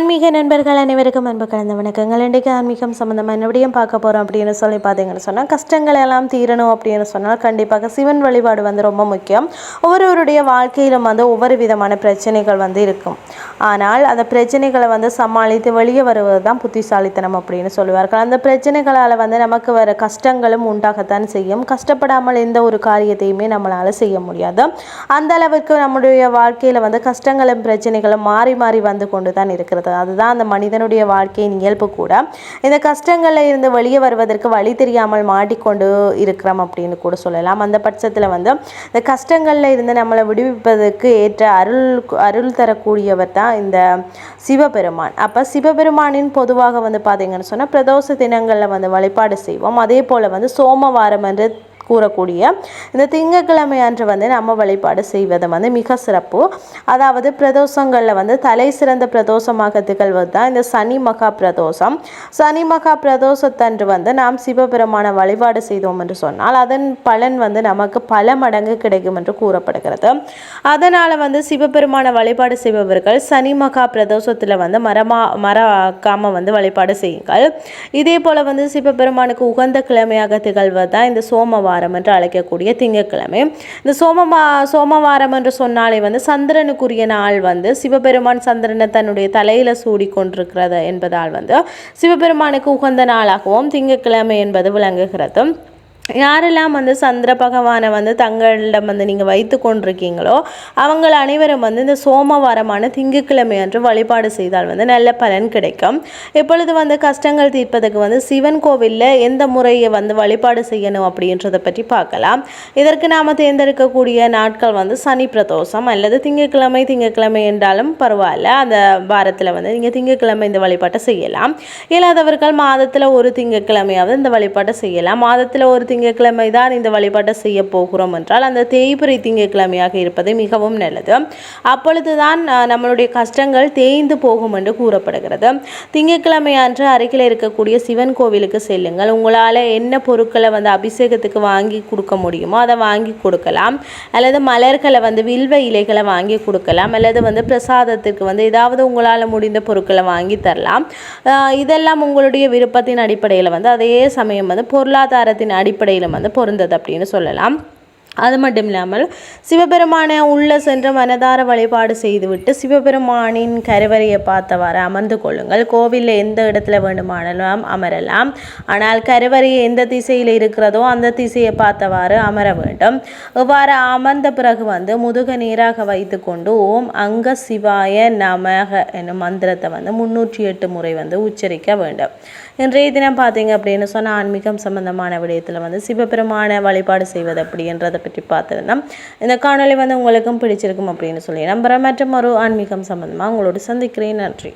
ஆன்மீக நண்பர்கள் அனைவருக்கும் அன்பு கலந்த வணக்கங்கள். இன்றைக்கு ஆன்மீகம் சம்மந்தமாக என்னபடியும் பார்க்க போகிறோம் அப்படின்னு சொல்லி பார்த்தீங்கன்னு சொன்னால் கஷ்டங்கள் எல்லாம் தீரணும் அப்படின்னு சொன்னால் கண்டிப்பாக சிவன் வழிபாடு வந்து ரொம்ப முக்கியம். ஒவ்வொருவருடைய வாழ்க்கையிலும் வந்து ஒவ்வொரு விதமான பிரச்சனைகள் வந்து இருக்கும். ஆனால் அந்த பிரச்சனைகளை வந்து சமாளித்து வெளியே வருவது தான் புத்திசாலித்தனம் அப்படின்னு சொல்லுவார்கள். அந்த பிரச்சனைகளால் வந்து நமக்கு வர கஷ்டங்களும் உண்டாகத்தான் செய்யும். கஷ்டப்படாமல் எந்த ஒரு காரியத்தையுமே நம்மளால் செய்ய முடியாது. அந்த அளவுக்கு நம்முடைய வாழ்க்கையில் வந்து கஷ்டங்களும் பிரச்சனைகளும் மாறி மாறி வந்து கொண்டு தான் இருக்கிறது. அதுதான் அந்த மனிதனுடைய வாழ்க்கையின் இயல்பு கூட. இந்த கஷ்டங்களில் இருந்து வெளியே வருவதற்கு வழி தெரியாமல் மாட்டிக்கொண்டு இருக்கிறோம் அப்படின்னு கூட சொல்லலாம். அந்த பட்சத்தில் வந்து இந்த கஷ்டங்களில் இருந்து நம்மளை விடுவிப்பதற்கு ஏற்ற அருள் அருள் தரக்கூடியவர் தான் இந்த சிவபெருமான். அப்போ சிவபெருமானின் பொதுவாக வந்து பார்த்தீங்கன்னு சொன்னால் பிரதோஷ தினங்களில் வந்து வழிபாடு செய்வோம். அதே போல் வந்து சோமவாரம் என்று கூறக்கூடிய இந்த திங்கக்கிழமை அன்று வந்து நம்ம வழிபாடு செய்வது வந்து மிக சிறப்பு. அதாவது பிரதோஷங்களில் வந்து தலை சிறந்த பிரதோஷமாக திகழ்வது தான் இந்த சனி மகா பிரதோஷம். சனி மகா பிரதோஷத்தன்று வந்து நாம் சிவபெருமான வழிபாடு செய்தோம் என்று சொன்னால் அதன் பலன் வந்து நமக்கு பல மடங்கு கிடைக்கும் என்று கூறப்படுகிறது. அதனால் வந்து சிவபெருமான வழிபாடு செய்பவர்கள் சனி மகா பிரதோஷத்தில் வந்து மரமா மறக்காமல் வந்து வழிபாடு செய்யுங்கள். இதே போல் வந்து சிவபெருமானுக்கு உகந்த கிழமையாக திகழ்வது தான் இந்த சோமவாரம் சோமவாரம் என்று அழைக்கக்கூடிய திங்கட்கிழமை. இந்த சோமமா சோமவாரம் என்று சொன்னாலே வந்து சந்திரனுக்குரிய நாள் வந்து சிவபெருமான் சந்திரனை தன்னுடைய தலையில் சூடி கொண்டிருக்கிறது என்பதால் வந்து சிவபெருமானுக்கு உகந்த நாளாகவும் திங்கட்கிழமை என்பது விளங்குகிறது. யாரெல்லாம் வந்து சந்திர பகவானை வந்து தங்களிடம் வந்து நீங்கள் வைத்து கொண்டிருக்கீங்களோ அவங்கள் அனைவரும் வந்து இந்த சோமவாரமான திங்கட்கிழமை அன்று வழிபாடு செய்தால் வந்து நல்ல பலன் கிடைக்கும். இப்பொழுது வந்து கஷ்டங்கள் தீர்ப்பதற்கு வந்து சிவன் கோவிலில் எந்த முறையை வந்து வழிபாடு செய்யணும் அப்படின்றத பற்றி பார்க்கலாம். இதற்கு நாம் தேர்ந்தெடுக்கக்கூடிய நாட்கள் வந்து சனி பிரதோஷம் அல்லது திங்கட்கிழமை திங்கட்கிழமை என்றாலும் பரவாயில்ல. அந்த வாரத்தில் வந்து நீங்கள் திங்கட்கிழமை இந்த வழிபாட்டை செய்யலாம். இல்லாதவர்கள் மாதத்தில் ஒரு திங்கட்கிழமையாவது இந்த வழிபாட்டை செய்யலாம். மாதத்தில் ஒரு திங்க திங்கட்கிழமை தான் இந்த வழிபாட்டை செய்ய போகிறோம் என்றால் அந்த தேய்பிரை திங்கட்கிழமையாக இருப்பது மிகவும் நல்லது. அப்பொழுது தான் நம்மளுடைய கஷ்டங்கள் தேய்ந்து போகும் என்று கூறப்படுகிறது. திங்கட்கிழமை அன்று அருகில் இருக்கக்கூடிய சிவன் கோவிலுக்கு செல்லுங்கள். உங்களால் என்ன பொருட்களை வந்து அபிஷேகத்துக்கு வாங்கி கொடுக்க முடியுமோ அதை வாங்கி கொடுக்கலாம். அல்லது மலர்களை வந்து வில்வ இலைகளை வாங்கி கொடுக்கலாம். அல்லது வந்து பிரசாதத்திற்கு வந்து ஏதாவது உங்களால் முடிந்த பொருட்களை வாங்கி தரலாம். இதெல்லாம் உங்களுடைய விருப்பத்தின் அடிப்படையில் வந்து அதே சமயம் வந்து பொருளாதாரத்தின் அடிப்படையில் அடிப்படையிலும் வந்து பொருந்தது அப்படின்னு சொல்லலாம். அது மட்டும் இல்லாமல் சிவபெருமானை உள்ளே சென்று மனதார வழிபாடு செய்துவிட்டு சிவபெருமானின் கருவறையை பார்த்தவாறு அமர்ந்து கொள்ளுங்கள். கோவிலில் எந்த இடத்துல வேண்டுமானாலும் அமரலாம். ஆனால் கருவறை எந்த திசையில் இருக்கிறதோ அந்த திசையை பார்த்தவாறு அமர வேண்டும். இவ்வாறு அமர்ந்த பிறகு வந்து முதுக நீராக வைத்து கொண்டு ஓம் அங்க சிவாய நமக என்னும் மந்திரத்தை வந்து முன்னூற்றி எட்டு முறை வந்து உச்சரிக்க வேண்டும். இன்றைய தினம் பார்த்தீங்க அப்படின்னு சொன்னால் ஆன்மீகம் சம்பந்தமான விடயத்தில் வந்து சிவபெருமான வழிபாடு செய்வது அப்படின்றத பற்றி பார்த்துருந்தோம். இந்த காணொலி வந்து உங்களுக்கும் பிடிச்சிருக்கும் அப்படின்னு சொல்லி நம்புகிறேன் மற்றும் ஒரு ஆன்மீகம் சம்மந்தமாக உங்களோடு சந்திக்கிறேன். நன்றி.